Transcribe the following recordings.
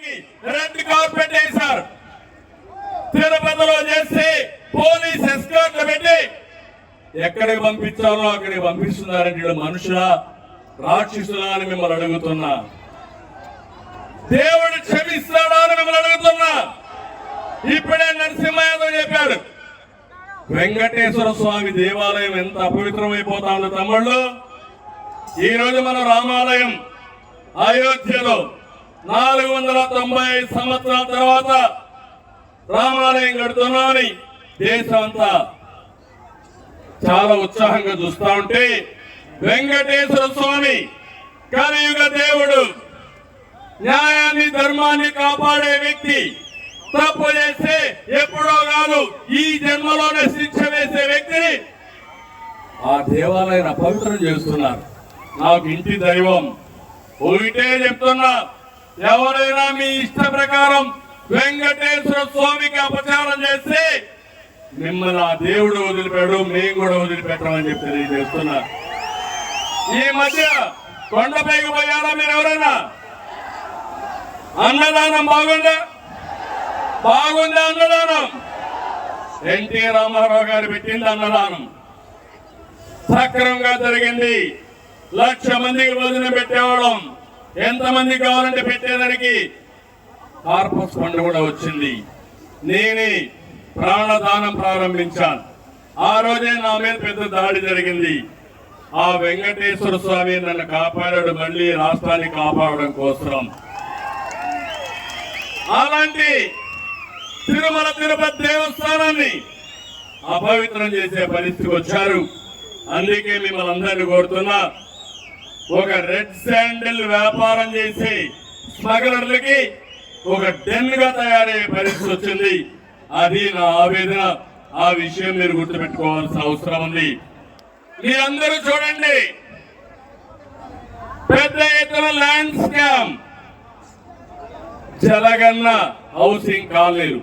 రావడానికి red carpet వేశారు తిరుపతిలో చేసి పోలీస్ ఎస్కార్ట్లు పెట్టి ఎక్కడికి పంపించాలో అక్కడికి పంపిస్తున్నారంటే మనుషుల? రాక్షసులా అని మిమ్మల్ని అడుగుతున్నా. దేవుడు క్షమిస్తాడా అని మిమ్మల్ని అడుగుతున్నా. ఇప్పుడే నరసింహయాదవ్ చెప్పాడు. వెంకటేశ్వర స్వామి దేవాలయం ఎంత అపవిత్రమైపోతా ఉంది తమ్ముళ్ళు? ఈరోజు మన రామాలయం అయోధ్యలో నాలుగు వందల తొంభై ఐదు సంవత్సరాల తర్వాత రామాలయం కడుతున్నామని దేశం అంతా చాలా ఉత్సాహంగా చూస్తా ఉంటే వెంకటేశ్వర స్వామి కలియుగ దేవుడు. న్యాయాన్ని ధర్మాన్ని కాపాడే వ్యక్తి. తప్పు చేస్తే ఎప్పుడో కాదు ఈ జన్మలోనే శిక్ష వేసే వ్యక్తిని ఆ దేవాలయాన్ని అపవిత్రం చేస్తున్నారు. నాకు ఇంటి దైవం ఒకటే చెప్తున్నా. ఎవరైనా మీ ఇష్ట ప్రకారం వెంకటేశ్వర స్వామికి అపచారం చేస్తే మిమ్మల్ని ఆ దేవుడు వదిలిపెడు మేము కూడా వదిలిపెట్టమని చెప్పి తెలియజేస్తున్నా. ఈ మధ్య కొండపైకి పోయారా మీరు ఎవరైనా? అన్నదానం బాగుందా? బాగుందా అన్నదానం? ఎన్టీ రామారావు గారు పెట్టింది అన్నదానం. సక్రమంగా జరిగింది. లక్ష మందికి భోజనం పెట్టేవాళ్ళం. ఎంతమంది కావాలంటే పెట్టేదానికి? కార్పస్ ఫండ్ కూడా వచ్చింది. నేనే ప్రాణదానం ప్రారంభించాను. ఆ రోజే నా మీద పెద్ద దాడి జరిగింది. ఆ వెంకటేశ్వర స్వామి నన్ను కాపాడాడు మళ్ళీ రాష్ట్రాన్ని కాపాడడం కోసం. అలాంటి తిరుమల తిరుపతి దేవస్థానాన్ని అపవిత్రం చేసే పరిస్థితికి వచ్చారు. అందుకే మిమ్మల్ని అందరినీ కోరుతున్నా. ఒక రెడ్ శాండిల్ వ్యాపారం చేసి స్మగ్లర్లకి ఒక డెన్గా తయారయ్యే పరిస్థితి వచ్చింది. అది నా ఆవేదన. ఆ విషయం మీరు గుర్తుపెట్టుకోవాల్సిన అవసరం ఉంది. మీరందరూ చూడండి. పెద్ద ఎత్తున ల్యాండ్ స్కామ్. జలగన్న హౌసింగ్ కాలనీలు.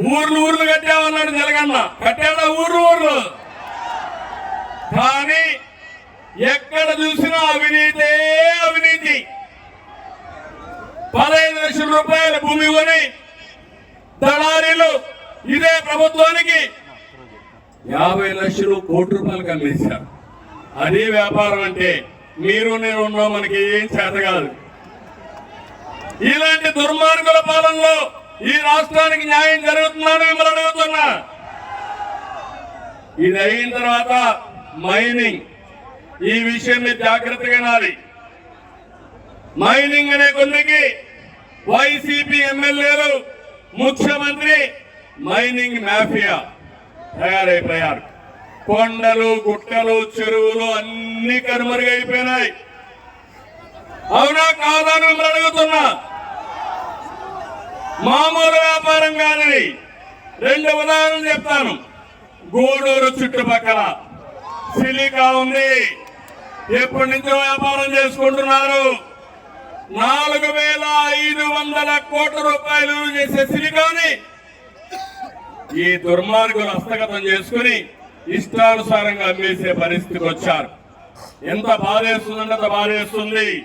ఊర్లు ఊర్లు కట్టామన్నాడు జలగన్న. కట్టాడా ఊర్లు ఊర్లు. కానీ ఎక్కడ చూసినా అవినీతే అవినీతి. పదహైదు లక్షల రూపాయల భూమి కొని దళారీలు ఇదే ప్రభుత్వానికి యాభై లక్షలు కోటి రూపాయలు అమ్మేశారు. అదే వ్యాపారం అంటే మీరు నేను ఉన్నాం మనకి ఏం చేత కాదు. ఇలాంటి దుర్మార్గుల పాలనలో ఈ రాష్ట్రానికి న్యాయం జరుగుతుందని మిమ్మల్ని అడుగుతున్నా. ఇది అయిన తర్వాత మైనింగ్ ఈ విషయం మీరు జాగ్రత్తగా నాలి మైనింగ్ అనే కొద్దికి వైసీపీ ఎమ్మెల్యేలు ముఖ్యమంత్రి మైనింగ్ మాఫియా తయారైపోయారు కొండలు గుట్టలు చెరువులు అన్ని కనుమరుగైపోయినాయి అవునా కాదా మిమ్మల్ని అడుగుతున్నా. మామూలు వ్యాపారం కాదని రెండు ఉదాహరణలు చెప్తాను. గూడూరు చుట్టుపక్కల. సిలికా ఉంది. ఎప్పటి నుంచో వ్యాపారం చేసుకుంటున్నారు. నాలుగు వేల ఐదు వందల కోట్ల రూపాయలు చేసే సిలికాని ఈ దుర్మార్గులు హస్తగతం చేసుకుని ఇష్టానుసారంగా అమ్మేసే పరిస్థితికి వచ్చారు. ఎంత బాధేస్తుందంటే అంత బాధేస్తుంది.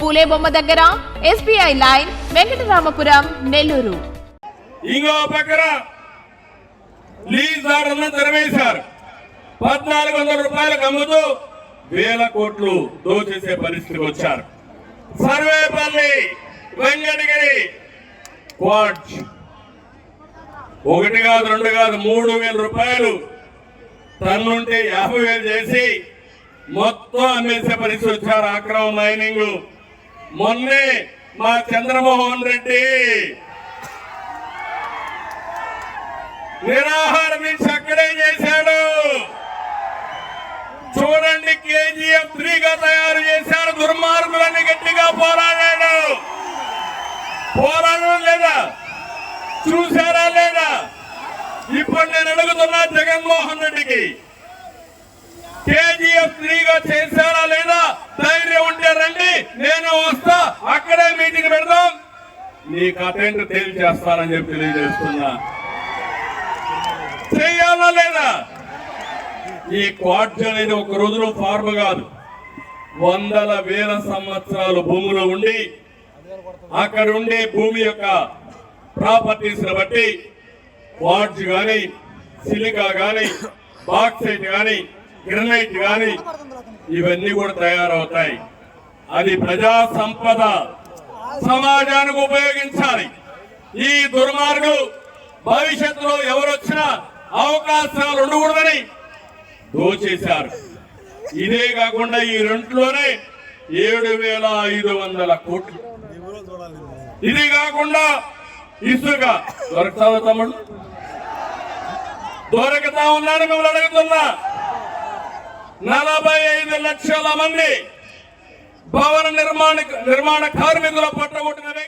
Phule బొమ్మ దగ్గర ఎస్బీఐ లైన్ వెంకటరామపురం నెల్లూరు. ఇంకో పక్కన లీజుదారులను తెరవేశారు. పద్నాలుగు వందల రూపాయలకు అమ్ముతూ వేల కోట్లు దోచేసే పరిస్థితికి వచ్చారు. సర్వేపల్లి వెంకటగిరి క్వాడ్జ్ ఒకటి కాదు రెండు కాదు మూడు వేల రూపాయలు టన్నుంటే యాభై వేలు చేసి మొత్తం అమ్మేసే పరిస్థితి వచ్చారు. అక్రమ మైనింగ్ మొన్నే మా చంద్రమోహన్ రెడ్డి నిరాహార దీక్ష అక్కడే చేశాడు. చూడండి కేజీఎఫ్ త్రీగా తయారు చేశాడు. దుర్మార్గులని గట్టిగా పోరాడాడు. పోరాడడం లేదా? ఇప్పుడు నేను అడుగుతున్నా జగన్మోహన్ రెడ్డికి. కేజీఎఫ్ త్రీగా చేశారా లేదా? ధైర్యం రండి నేను వస్తా అక్కడే మీటింగ్ పెడదాం. నీకు అటెండ్ తేల్చేస్తానని చెప్పి తెలియజేస్తున్నా. చేయాలా లేదా? ఈ క్వాడ్జ్ అనేది ఒక రోజులో ఫార్మ్ కాదు. వందల వేల సంవత్సరాలు భూమిలో ఉండి అక్కడ ఉండే భూమి యొక్క ప్రాపర్టీస్ బట్టి క్వాడ్జ్ గాని సిలికా గాని బాక్సైట్ గాని గ్రనైట్ గాని ఇవన్నీ కూడా తయారవుతాయి. అది ప్రజా సంపద సమాజానికి ఉపయోగించాలి. ఈ దుర్మార్గులు భవిష్యత్తులో ఎవరొచ్చినా అవకాశాలు ఉండకూడదని దోచేశారు. ఇదే కాకుండా ఈ రెంట్లోనే ఏడు వేల ఐదు వందల కోట్లు. ఇది కాకుండా ఇసుక. దొరకతావా తమ్ముడు? దొరకతా ఉన్నాను మిమ్మల్ని అడుగుతున్నా. నలభై ఐదు లక్షల మంది భవన నిర్మాణ నిర్మాణ కార్మికుల పట్టగొట్టిన వ్యక్తి